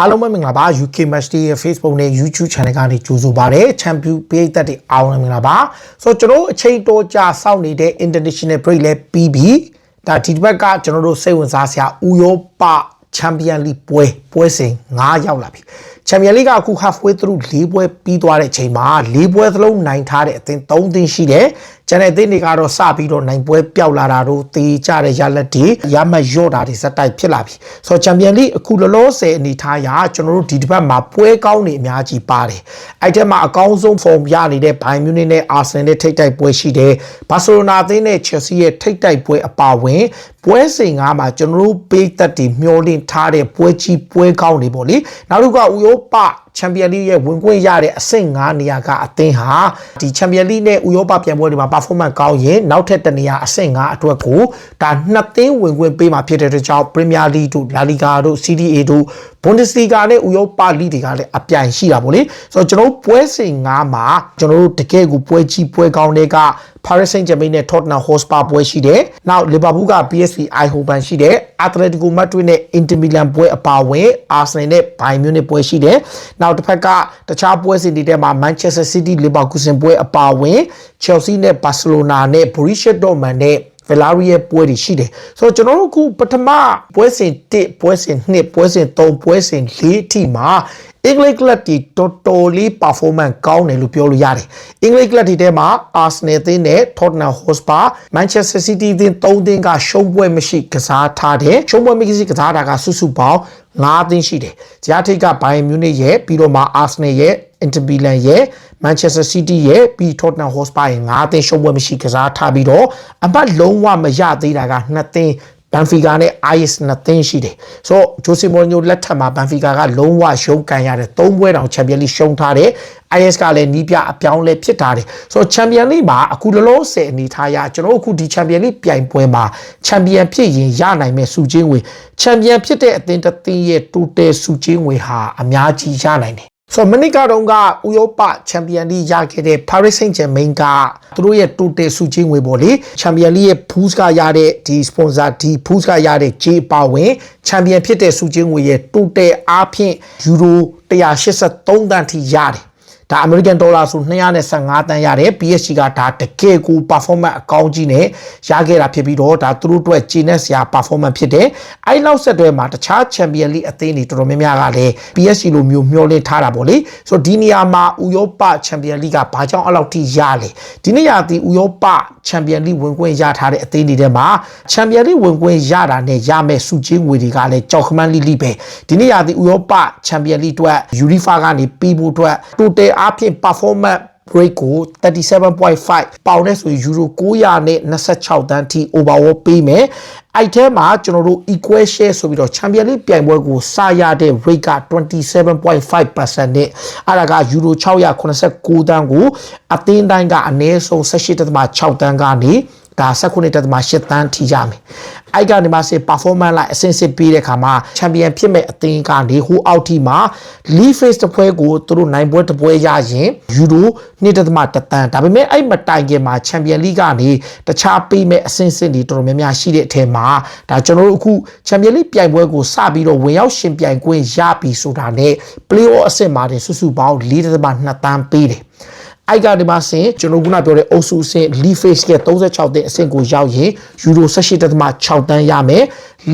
အားလုံးပဲမင်္ဂလာပါ UK Match Day ရဲ့ Facebook နဲ့ YouTube Channel ကနေကြိုဆိုပါရစေ။ Champion ပိတ်သက်တွေအားလုံးမင်္ဂလာပါ။ဆိုတော့ကျွန်တော်တို့အချိန်တိုကြာစောင့်နေတဲ့ International Break လဲပြီးပြီ။ဒါဒီတစ်ပတ်ကကျွန်တော်တို့စိတ်ဝင်စားစရာဥရောပ Champion League ပွဲပွဲစဉ်9ရောက်လာပြီ။ Champion League ကအခု halfway through ၄ပွဲပြီးသွားတဲ့အချိန်မှာ၄ပွဲသလုံးနိုင်ထားတဲ့အသင်း၃သင်းရှိတယ်။ ကျန်တဲ့အသင်းတွေကတော့စပြီးတော့နိုင်ပွဲပျောက်လာတာတို့တေးကြတဲ့ရလက်တွေရမတ်ရော့တာတွေစက်တိုက်ဖြစ်လာပြီ။ဆိုတော့ Champion League အခုလောလောဆယ်အနေထားရကျွန်တော်တို့ဒီတစ်ပတ်မှာပွဲကောင်းနေအများကြီးပါတယ်။အဲ့ထက်မှာအကောင်းဆုံး form ရနေတဲ့ Bayern Munich နဲ့ Arsenal နဲ့ထိပ်တိုက်ပွဲရှိတယ်။ Barcelona အသင်းနဲ့ Chelsea ရဲ့ထိပ်တိုက်ပွဲအပါအဝင်ပွဲစဉ်ကမှာကျွန်တော်တို့ပေးသက်တွေမျောလင့်ထားတဲ့ပွဲကြီးပွဲကောင်းတွေပေါ့လေ။နောက်တစ်ခုကဥရောပ ချန်ပီယံလိရဲ့ဝင်ခွင့်ရတဲ့အဆင့်9နေရာကအသင်းဟာဒီချန်ပီယံလိနဲ့ဥရောပပြိုင်ပွဲတွေမှာ performance ကောင်းရင်နောက်ထပ်တနေရာအဆင့်9အတွက်ကိုဒါနှစ်သင်းဝင်ခွင့်ပေးမှာဖြစ်တဲ့အတွက်ကြောင့် Premier League တို့ La Liga တို့ Serie A တို့ Bundesliga နဲ့ဥရောပလိတွေကလည်းအပြိုင်ရှိတာပေါ့လေဆိုတော့ကျွန်တော်တို့ပွဲစဉ်9မှာကျွန်တော်တို့တကယ်ကိုပွဲကြီးပွဲကောင်းတွေက Paris Saint-Germain နဲ့ Tottenham Hotspur ပွဲရှိတယ်။နောက် Liverpool က PSV Eindhoven ရှိတယ်။ Atletico Madrid နဲ့ Inter Milan ပွဲအပါအဝင် Arsenal နဲ့ Bayern Munich ပွဲရှိတယ်။နောက်တစ်ဖက်ကတခြားပွဲစဉ်တွေထဲမှာ Manchester City Leverkusen ပွဲအပါအဝင် Chelsea နဲ့ Barcelona နဲ့ Borussia Dortmund နဲ့ Villarreal ပွဲတွေရှိတယ်ဆိုတော့ကျွန်တော်တို့အခုပထမပွဲစဉ်1ပွဲစဉ်2ပွဲစဉ်3ပွဲစဉ်4အထိမှာအင်္ဂလိပ်ကလပ်တီတော်တော်လေး performance ကောင်းတယ်လို့ပြောလို့ရတယ်။အင်္ဂလိပ်ကလပ်တီထဲမှာ Arsenal အသင်းနဲ့ Tottenham Hotspur Manchester City အသင်း၃သင်းကရှုံးပွဲမရှိကစားထားတယ်။ရှုံးပွဲမရှိကစားတာကစုစုပေါင်း၅သင်းရှိတယ်။ဂျာထိတ်က Bayern Munich ရဲ့ပြီးတော့မှ Arsenal ရဲ့ Inter Milan ရဲ့ Manchester City ရဲ့ပြီး Tottenham Hotspur ရဲ့၅သင်းရှုံးပွဲမရှိကစားထားပြီးတော့အပတ်လုံးဝမရသေးတာက2သင်းဘန်ဖီကာနဲ့ IS နှစ်သင်းရှိတယ်။ဆိုတော့ဂျိုစီမိုညိုလက်ထက်မှာဘန်ဖီကာကလုံးဝရှုံးကန်ရတဲ့၃ပွဲတောင်ချန်ပီယံလိရှုံးထားတယ်။ IS ကလည်းနီးပြအပြောင်းလဲဖြစ်ထားတယ်။ဆိုတော့ချန်ပီယံလိမှာအခုလောလောဆယ်အနေထားရကျွန်တော်အခုဒီချန်ပီယံလိပြိုင်ပွဲမှာချန်ပီယံဖြစ်ရင်ရနိုင်မဲ့စုချင်းငွေချန်ပီယံဖြစ်တဲ့အသင်းတစ်သင်းရဲ့တိုးတယ်စုချင်းငွေဟာအများကြီးရနိုင်တယ် ဆိုမနစ်ကတော့ကဥရောပချန်ပီယံလိရခဲ့တဲ့ Paris Saint-Germain ကသူတို့ရဲ့ total စုချင်းငွေပေါ့လေချန်ပီယံလိရဲ့ Boost ကရတဲ့ဒီ sponsor ဒီ Boost ကရတဲ့ J ပါဝင်ချန်ပီယံဖြစ်တဲ့စုချင်းငွေရဲ့ total အားဖြင့်ယူရို183တန်းထိရတယ် ဒါ American Dollar ဆို215တန်းရတယ် PSG ကဒါတကယ်ကို performance အကောင်းကြီးနဲ့ရခဲ့တာဖြစ်ပြီးတော့ဒါသူတို့အတွက်ဂျင်းနဲ့ဆရာ performance ဖြစ်တယ်အဲ့လောက်ဆက်တွဲမှာတခြား Champion League အသင်းတွေတော်တော်များများကလည်း PSG လိုမျိုးမျှော်လင့်ထားတာပေါ့လေဆိုတော့ဒီနေရာမှာဥရောပ Champion League ကဘာကြောင့်အဲ့လောက်ထိရလဲဒီနေရာဒီဥရောပ Champion League ဝင်ခွင့်ရထားတဲ့အသင်းတွေထဲမှာ Champion League ဝင်ခွင့်ရတာနဲ့ရမယ့်စုချင်းငွေတွေကလည်းကြောက်ခမန်းလိလိပဲဒီနေရာဒီဥရောပ Champion League အတွက် UEFA ကနေပြီးဖို့အတွက် total အပြင် performance break ကို37.5ပေါင်နဲ့ဆိုယူရို900နဲ့26တန်းထိ overall ပေးမယ်အဲ့ထဲမှာကျွန်တော်တို့ equal share ဆိုပြီးတော့ Champion League ပြိုင်ပွဲကိုစရတဲ့ rate က27.5%နဲ့အဲ့ဒါကယူရို689တန်းကိုအသင်းတိုင်းကအနည်းဆုံး18.6တန်းကနေ ဒါ19.8တန်းထိရမယ်။အဲ့ကနေမှစေ performance လိုက်အဆင့်စစ်ပြီးတဲ့ခါမှာ champion ဖြစ်မဲ့အသင်းကနေဟိုအောက်ထိမှာ league phase တစ်ပွဲကိုသူတို့နိုင်ပွဲတစ်ပွဲရရင်ယူရို2.1တန်းဒါပေမဲ့အဲ့မတိုင်ခင်မှာ champion league ကနေတခြားပေးမဲ့အဆင့်စစ်တွေတော်တော်များများရှိတဲ့အထက်မှာဒါကျွန်တော်တို့အခု champion league ပြိုင်ပွဲကိုစပြီးတော့ဝင်ရောက်ရှင်ပြိုင်ခွင့်ရပြီဆိုတာနဲ့ play off အဆင့်မှာတင်စုစုပေါင်း4.2တန်းပေးတယ် အိုက်ကနေမှဆင်ကျွန်တော်ခုနပြောတဲ့အုပ်စုအဆင့် lead phase ရဲ့36တင်အဆင့်ကိုရောက်ရင်ယူရို18.6တန်းရမယ်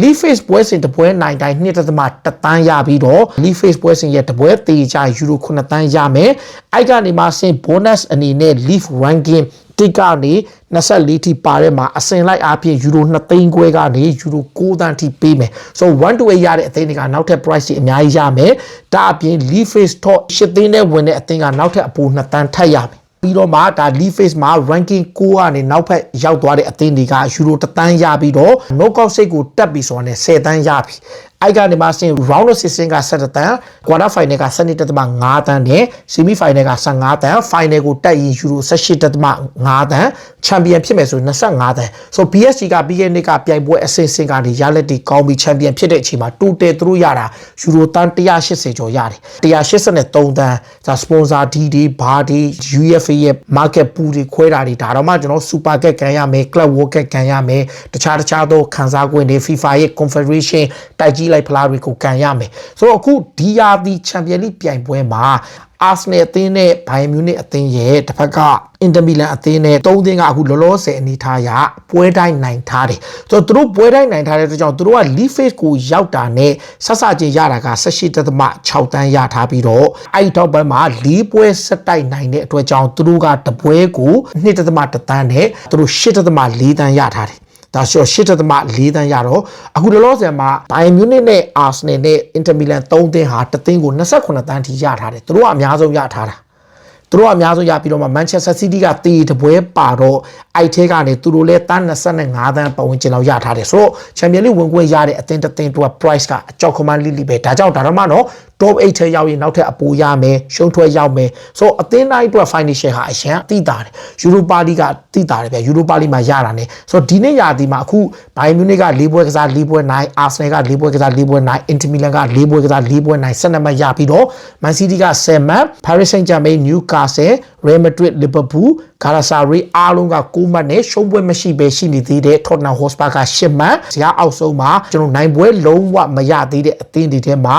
lead phase ပွဲစဉ်တပွဲနိုင်တိုင်း2.1တန်းရပြီးတော့ lead phase ပွဲစဉ်ရဲ့တပွဲတေချာယူရို9တန်းရမယ်အိုက်ကနေမှဆင် bonus အနေနဲ့ lead ranking တိကနေ24ထိပါတဲ့မှာအစင်လိုက်အားဖြင့်ယူရို2သိန်းခွဲကနေယူရို6သန်းထိပေးမယ်ဆို1 to 8ရတဲ့အသင်းတွေကနောက်ထပ် price တွေအများကြီးရမယ်ဒါအပြင် lead face top 8သိန်းနဲ့ဝင်တဲ့အသင်းကနောက်ထပ်အပို2သန်းထပ်ရမယ်ပြီးတော့မှဒါ lead face မှာ ranking 6ကနေနောက်ဖက်ရောက်သွားတဲ့အသင်းတွေကယူရိုတသန်းရပြီးတော့ knockout စိတ်ကိုတက်ပြီးဆိုတာနဲ့10တန်းရပြီ အိုက်ကနေမှဆင် round of 16က17တန်း quarter final က17.5တန်းနဲ့ semi final က15တန်း final ကိုတက်ရင်ယူရို18.5တန်း champion ဖြစ်မယ်ဆို25တန်းဆို PSG ကပြီးခဲ့နှစ်ကပြိုင်ပွဲအဆင့်ဆင့်ကနေရလက်တီကောင်းပြီး champion ဖြစ်တဲ့အချိန်မှာ total သူတို့ရတာယူရိုတန်း180ကျော်ရတယ်183တန်းဒါ sponsor D တွေဘာတွေ UEFA ရဲ့ market pool တွေခွဲတာတွေဒါတော့မှကျွန်တော် super get ကန်ရမယ် club world get ကန်ရမယ်တခြားတခြားသောခံစား권တွေ FIFA ရဲ့ confederation တိုက်ကြီးလိုက်ဖလားတွေကိုကန်ရမယ်ဆိုတော့အခုဒီယာဒီချန်ပီယံလိပြိုင်ပွဲမှာအာဆနယ်အသင်းနဲ့ဘိုင်မြူနစ်အသင်းရဲ့တစ်ဖက်ကအင်တာမီလန်အသင်းနဲ့သုံးသင်းကအခုလောလောဆယ်အနေထားရပွဲတိုင်းနိုင်ထားတယ်ဆိုတော့သူတို့ပွဲတိုင်းနိုင်ထားတဲ့အတွက်ကြောင့်သူတို့က league phase ကိုရောက်တာနဲ့ဆက်စချင်းရတာက18.6တန်းရထားပြီးတော့အဲ့ဒီတော့ဘက်မှာ၄ပွဲဆက်တိုက်နိုင်တဲ့အတွက်ကြောင့်သူတို့ကတပွဲကို2.1တန်းနဲ့သူတို့8.4တန်းရထားတယ် ဒါဆို8.4တန်းရတော့အခုလောလောဆယ်မှာဘိုင်မြူနစ်နဲ့အာဆနယ်နဲ့အင်တာမီလန်3သင်းဟာတသင်းကို28တန်းထိရထားတယ်သူတို့ကအများဆုံးရထားတာသူတို့ကအများဆုံးရပြီးတော့မှမန်ချက်စတာစီးတီးကတေတပွဲပါတော့ အိုက်ထဲကနေသူတို့လည်းတန်း25တန်းပတ်ဝန်းကျင်လောက်ရထားတယ်ဆိုတော့ချန်ပီယံလိဝင်ခွင့်ရတဲ့အသင်းတစ်သင်းတို့က price ကအကြောက်ခမန်းလိလိပဲဒါကြောင့်ဒါတော့မှတော့ top 8ထဲရောက်ရင်နောက်ထပ်အပူရမယ်ရှုံးထွက်ရောက်မယ်ဆိုတော့အသင်းတိုင်းအတွက် financial ဟာအရန်တိတာတယ်ယူရိုပါလီကတိတာတယ်ဗျယူရိုပါလီမှာရတာ ਨੇ ဆိုတော့ဒီနေ့ရာသီမှာအခုဘိုင်မြူနစ်က၄ပွဲကစား၄ပွဲနိုင်အာဆနယ်က၄ပွဲကစား၄ပွဲနိုင်အင်တမီလန်က၄ပွဲကစား၄ပွဲနိုင်12မှတ်ရပြီးတော့မန်စီးတီးက10မှတ် Paris Saint-Germain Newcastle Real Madrid Liverpool Galatasaray အားလုံးက9မှတ်နဲ့ရှုံးပွဲမရှိဘဲရှိနေသေးတဲ့ Tottenham Hotspur က10မှတ်ဇာတ်အောက်ဆုံးမှာကျွန်တော်နိုင်ပွဲလုံးဝမရသေးတဲ့အသင်းတွေထဲမှာ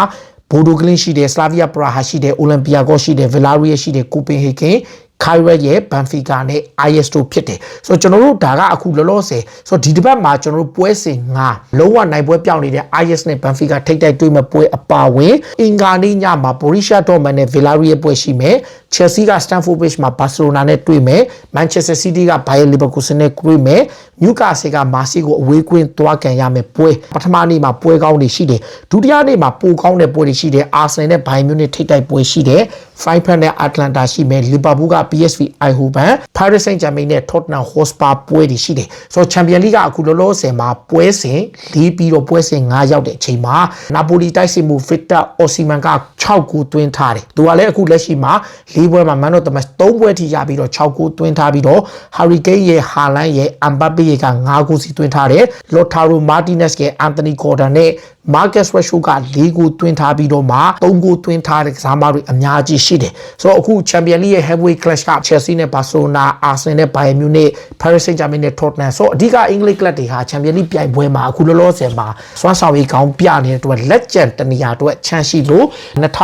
ဘိုဒိုကလင်းရှိတယ်စလာဗီယာပရာဟာရှိတယ်အိုလံပီယာကောရှိတယ်ဗီလာရီယာရှိတယ်ကိုပင်ဟေဂင် ခိုင်ရက်ရဲ့ဘန်ဖီကာနဲ့ IS တို့ဖြစ်တယ်ဆိုတော့ကျွန်တော်တို့ဒါကအခုလောလောဆယ်ဆိုတော့ဒီတစ်ပတ်မှာကျွန်တော်တို့ပွဲစဉ်9လုံးဝနိုင်ပွဲပြောင်းနေတဲ့ IS နဲ့ဘန်ဖီကာထိတ်တိုက်တွေ့မဲ့ပွဲအပါဝင်အင်္ဂါနေ့ညမှာဘော်ရီရှာဒေါ်မန်နဲ့ဗီလာရီယာပွဲရှိမယ်ချယ်ဆီကစတန်ဖို့ဘစ်မှာဘာစီလိုနာနဲ့တွေ့မယ်မန်ချက်စတာစီးတီးကဘိုင်ယန်လီဗာပူးနဲ့တွေ့မယ်နျူကာဆယ်ကမာစီကိုအဝေးကွင်းသွားကန်ရမယ်ပွဲပထမနေ့မှာပွဲကောင်းတွေရှိတယ်ဒုတိယနေ့မှာပိုကောင်းတဲ့ပွဲတွေရှိတယ်အာဆင်နဲ့ဘိုင်မြူနစ်ထိတ်တိုက်ပွဲရှိတယ်ဖိုင်ဖန်နဲ့အတ္တလန်တာရှိမယ်လီဗာပူးက PSV အိုင်ဟိုဘန်ပါရီဆန်ဂျာမင်နဲ့ထော့တနမ်ဟော့စပါပွဲတွေရှိတယ်ဆိုတော့ချန်ပီယံလိကအခုလောလောဆယ်မှာပွဲစဉ်၄ပြီးတော့ပွဲစဉ်၅ရောက်တဲ့အချိန်မှာနာပိုလီတိုက်စစ်မှုဗစ်တာအော်စီမန်က6ကူသွင်းထားတယ်သူကလည်းအခုလက်ရှိမှာ၄ပွဲမှာမန်တော့တမတ်3ပွဲထိရပြီးတော့6ကူသွင်းထားပြီးတော့ဟာရီကိန်းရဲ့ဟာလန်ရဲ့အမ်ဘပ်ပေရဲ့က9ကူစီသွင်းထားတယ်လော်တာရိုမာတီနက်စ်ရဲ့အန်တိုနီဂေါ်ဒန်နဲ့ Marcus Rashford က၄ဂိုးသွင်းထားပြီးတော့မှ၃ဂိုးသွင်းထားတဲ့ကစားမတွေအများကြီးရှိတယ်ဆိုတော့အခု Champions League ရဲ့ Heavyweight Clash က Chelsea နဲ့ Barcelona Arsenal နဲ့ Bayern Munich Paris Saint-Germain နဲ့ Tottenham ဆိုတော့အဓိက English club တွေဟာ Champions League ပြိုင်ပွဲမှာအခုလောလောဆယ်မှာစွမ်းဆောင်ရည်ကောင်းပြနေတဲ့အတွက်လက်ကျန်တနေရာအတွက်ချန်ရှိလို့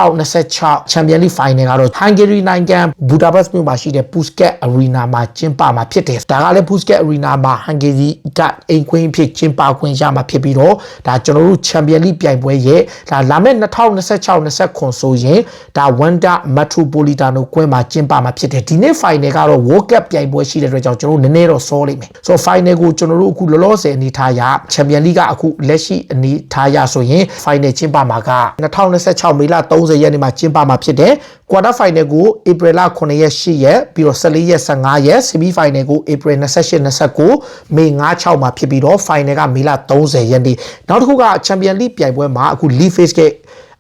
2026 Champions League Final ကတော့ Hungary နိုင်ငံ Budapest မြို့မှာရှိတဲ့ Puskas Arena မှာကျင်းပမှာဖြစ်တယ်ဒါကလည်း Puskas Arena မှာ Hungary ကအိမ်ခွင်းဖြစ်ကျင်းပခွင့်ရမှာဖြစ်ပြီးတော့ဒါကျွန်တော်တို့ Champions League ပြိုင်ပွဲရဲ့ဒါလာမယ့်2026-29ဆိုရင်ဒါ Wanda Metropolitano ကွင်းမှာကျင်းပမှာဖြစ်တယ်ဒီနေ့ final ကတော့ World Cup ပြိုင်ပွဲရှိတဲ့အတွက်ကြောင့်ကျွန်တော်တို့နည်းနည်းတော့စောလိမ့်မယ်ဆိုတော့ final ကိုကျွန်တော်တို့အခုလောလောဆယ်အနေထားရ Champions League ကအခုလက်ရှိအနေထားရဆိုရင် final ကျင်းပမှာက2026မေလ30ရက်နေ့မှာကျင်းပမှာဖြစ်တယ်ကွာတာဖိုင်နယ်ကိုဧပြီလ9ရက်10ရက်ပြီးတော့14ရက်15ရက်ဆီမီဖိုင်နယ်ကိုဧပြီ28 29မေ9 6မှာဖြစ်ပြီးတော့ဖိုင်နယ်ကမေလ30ရက်နေ့နောက်တစ်ခုကချန်ပီယံလိပြိုင်ပွဲမှာအခု League Phase က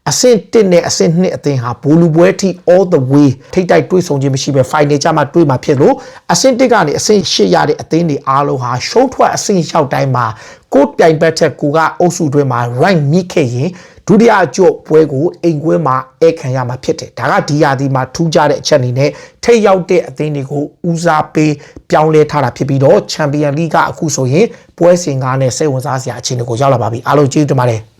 အဆင့်1နဲ့အဆင့်2အသင်းဟာဘိုလူပွဲထိ all the way ထိတ်တိုက်တွေ့ဆုံခြင်းမရှိပဲ final ကြမှာတွေ့မှာဖြစ်လို့အဆင့်1ကနေအဆင့်8ရတဲ့အသင်းတွေအားလုံးဟာရှုံးထွက်အဆင့်6တိုင်းမှာကိုပြိုင်ဘက်ထက်ကိုကအုပ်စုတွင်းမှာ rank မြင့်ခဲ့ရင်ဒုတိယအကျော့ပွဲကိုအိမ်ကွင်းမှာဧခံရမှာဖြစ်တယ်ဒါကဒီယာဒီမှာထူးခြားတဲ့အချက်အနေနဲ့ထိတ်ရောက်တဲ့အသင်းတွေကိုဦးစားပေးပြောင်းလဲထားတာဖြစ်ပြီးတော့ချန်ပီယံလိကအခုဆိုရင်ပွဲစဉ်ကားနဲ့စိတ်ဝင်စားစရာအခြေအနေကိုရောက်လာပါပြီအားလုံးကျေးဇူးတင်ပါတယ်